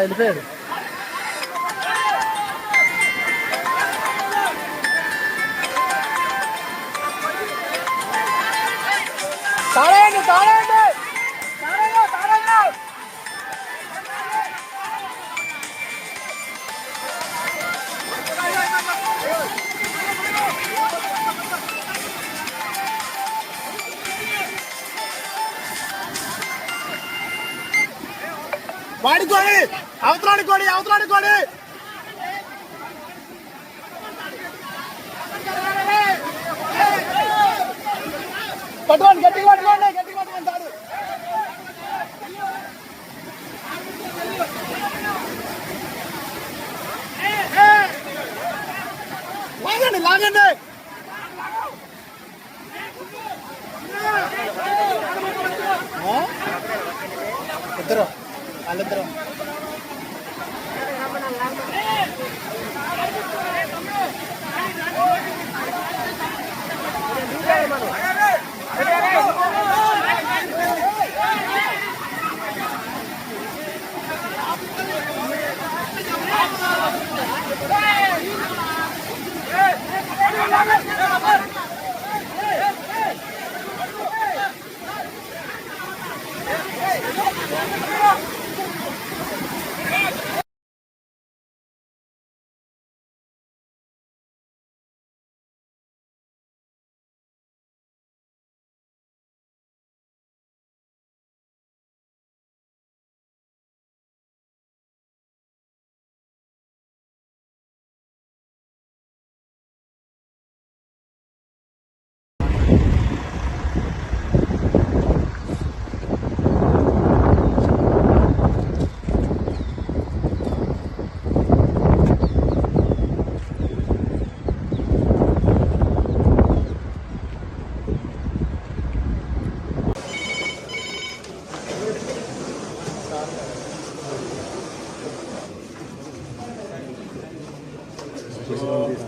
వెళ్ళిపోయాడు. తాడేయండి తాడే వాడుకోడి అవతలాడుకోడి అవతలాడుకోడి పట్టుకోండి గట్టి పట్టుకోండి గట్టి పట్టుకోండి తాడు లాగండి లాగండి. ఇద్దరు. వాళ్ళిద్దరు Prakasam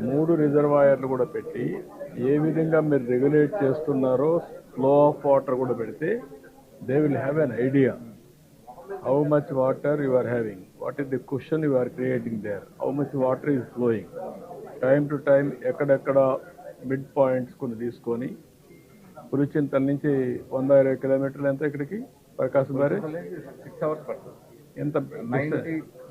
మూడు రిజర్వాయర్లు కూడా పెట్టి ఏ విధంగా మీరు రెగ్యులేట్ చేస్తున్నారో ఫ్లో ఆఫ్ వాటర్ కూడా పెడితే they will have an idea how much water you are having. What is the question you are creating there? How much water is flowing. Time to time ఎక్కడెక్కడ mid points కొన్ని తీసుకొని పులిచింతల నుంచి వంద ఇరవై కిలోమీటర్లు ఎంత ఇక్కడికి? ప్రకాశం గారి సిక్స్ అవర్స్ పడుతుంది. ఎంత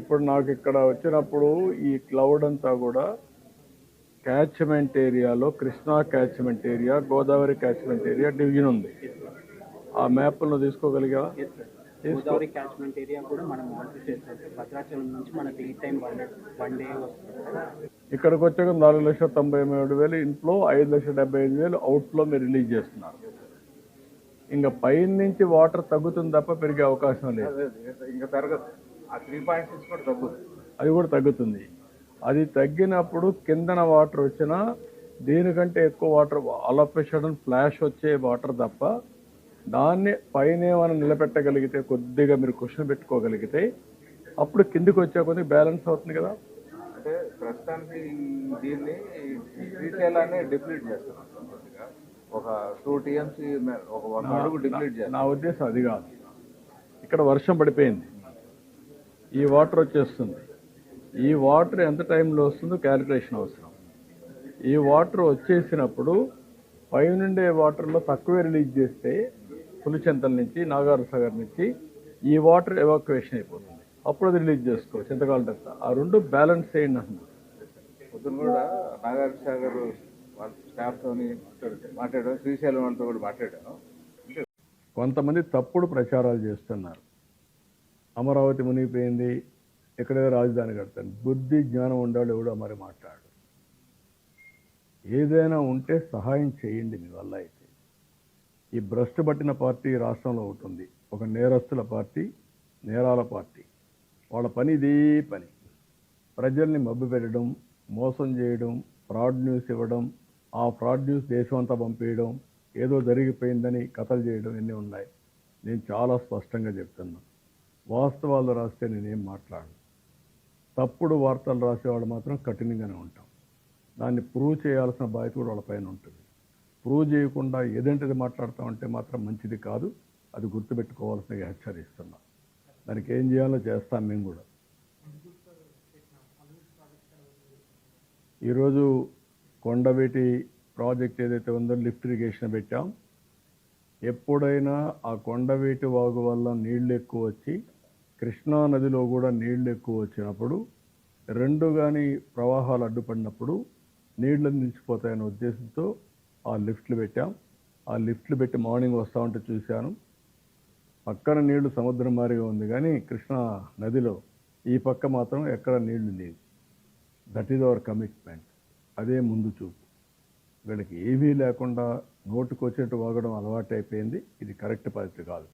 ఇప్పుడు నాకు ఇక్కడ వచ్చినప్పుడు ఈ క్లౌడ్ అంతా కూడా క్యాచ్మెంట్ ఏరియాలో Krishna catchment area Godavari catchment area division ఉంది. ఆ మ్యాప్లను తీసుకోగలిగా గోదావరి క్యాచ్మెంట్ ఏరియా కూడా మనం భద్రాచలం నుంచి మనకి ఈ టైం వన్ డే ఇక్కడికి వచ్చాక నాలుగు లక్షల తొంభై మూడు వేలు ఇంట్లో ఐదు లక్షల డెబ్బై ఐదు వేలు అవుట్లో మీరు రిలీజ్ చేస్తున్నారు. ఇంకా పైన నుంచి వాటర్ తగ్గుతుంది తప్ప పెరిగే అవకాశం లేదు. ఇంకా పెరగదు. అది కూడా తగ్గుతుంది. అది తగ్గినప్పుడు కిందన వాటర్ వచ్చినా దీనికంటే ఎక్కువ వాటర్ అలపేషన్ ఫ్లాష్ వచ్చే వాటర్ తప్ప దాన్ని పైన ఏమైనా నిలబెట్టగలిగితే కొద్దిగా మీరు క్వశ్చన్ పెట్టుకోగలిగితే అప్పుడు కిందికి వచ్చే కొద్దిగా బ్యాలెన్స్ అవుతుంది కదా. అంటే ప్రస్తుతానికి దీన్ని రీటైల్ అనే డిప్లీట్ చేస్తున్నాం. ఒక టూ టీఎంసీ ఒక అడుగు డిప్లీట్ చేస్తాం నా ఉద్దేశం అది కాదు. ఇక్కడ వర్షం పడిపోయింది. ఈ వాటర్ వచ్చేస్తుంది. ఈ వాటర్ ఎంత టైంలో వస్తుందో క్యాలిక్యులేషన్ అవసరం. ఈ వాటర్ వచ్చేసినప్పుడు పైనుండే వాటర్లో తక్కువే రిలీజ్ చేస్తే పులిచెంతల నుంచి నాగార్ సాగర్ నుంచి ఈ వాటర్ ఎవాక్యుయేషన్ అయిపోతుంది. అప్పుడు అది రిలీజ్ చేసుకో చింతకాల దత్త ఆ రెండు బ్యాలెన్స్ చేయండి అంటున్నాను పొద్దున కూడా నాగార్జున సాగర్ వాళ్ళ స్టాఫ్ తోని మాట్లాడాను శ్రీశైలం వాళ్ళతో కూడా మాట్లాడాను కొంతమంది తప్పుడు ప్రచారాలు చేస్తున్నారు. అమరావతి మునిగిపోయింది ఎక్కడేదో రాజధాని కడతాను. బుద్ధి జ్ఞానం ఉండాలి ఎవడో మరి మాట్లాడు ఏదైనా ఉంటే సహాయం చేయండి మీ వల్ల అయితే. ఈ భ్రష్టు పట్టిన పార్టీ రాష్ట్రంలో ఉంటుంది ఒక నేరస్తుల పార్టీ నేరాల పార్టీ. వాళ్ళ పని ఇదే పని. ప్రజల్ని మబ్బు పెట్టడం మోసం చేయడం ఫ్రాడ్ న్యూస్ ఇవ్వడం ఆ ఫ్రాడ్ న్యూస్ దేశం అంతా పంపేయడం ఏదో జరిగిపోయిందని కథలు చేయడం ఇన్ని ఉన్నాయి? నేను చాలా స్పష్టంగా చెప్తున్నాను వాస్తవాలు రాస్తే నేనేం మాట్లాడను. తప్పుడు వార్తలు రాసేవాళ్ళు మాత్రం కఠినంగానే ఉంటాం. దాన్ని ప్రూవ్ చేయాల్సిన బాధ్యత కూడా వాళ్ళ పైన ఉంటుంది. ప్రూవ్ చేయకుండా ఏదంటిది మాట్లాడతామంటే మాత్రం మంచిది కాదు. అది గుర్తుపెట్టుకోవాల్సిన హెచ్చరిస్తున్నా దానికి ఏం చేయాలో చేస్తాం మేము కూడా. ఈరోజు కొండవీటి ప్రాజెక్ట్ ఏదైతే ఉందో లిఫ్ట్ ఇరిగేషన్ పెట్టాం. ఎప్పుడైనా ఆ కొండవీటి వాగు వల్ల నీళ్ళు ఎక్కువ వచ్చి కృష్ణా నదిలో కూడా నీళ్ళు ఎక్కువ వచ్చినప్పుడు రెండు కానీ ప్రవాహాలు అడ్డుపడినప్పుడు నీళ్ళు నిలిచిపోతాయనే ఉద్దేశంతో ఆ లిఫ్ట్లు పెట్టాం. ఆ లిఫ్ట్లు పెట్టి మార్నింగ్ వస్తా ఉంటే చూశాను. పక్కన నీళ్ళు సముద్రం మారిగా ఉంది కానీ కృష్ణా నదిలో ఈ పక్క మాత్రం ఎక్కడ నీళ్ళు లేవు. దట్ ఈజ్ అవర్ కమిట్మెంట్ అదే ముందు చూపు. వీళ్ళకి ఏమీ లేకుండా నోటుకు వచ్చినట్టు వాగడం అలవాటు అయిపోయింది ఇది కరెక్ట్ పద్ధతి కాదు.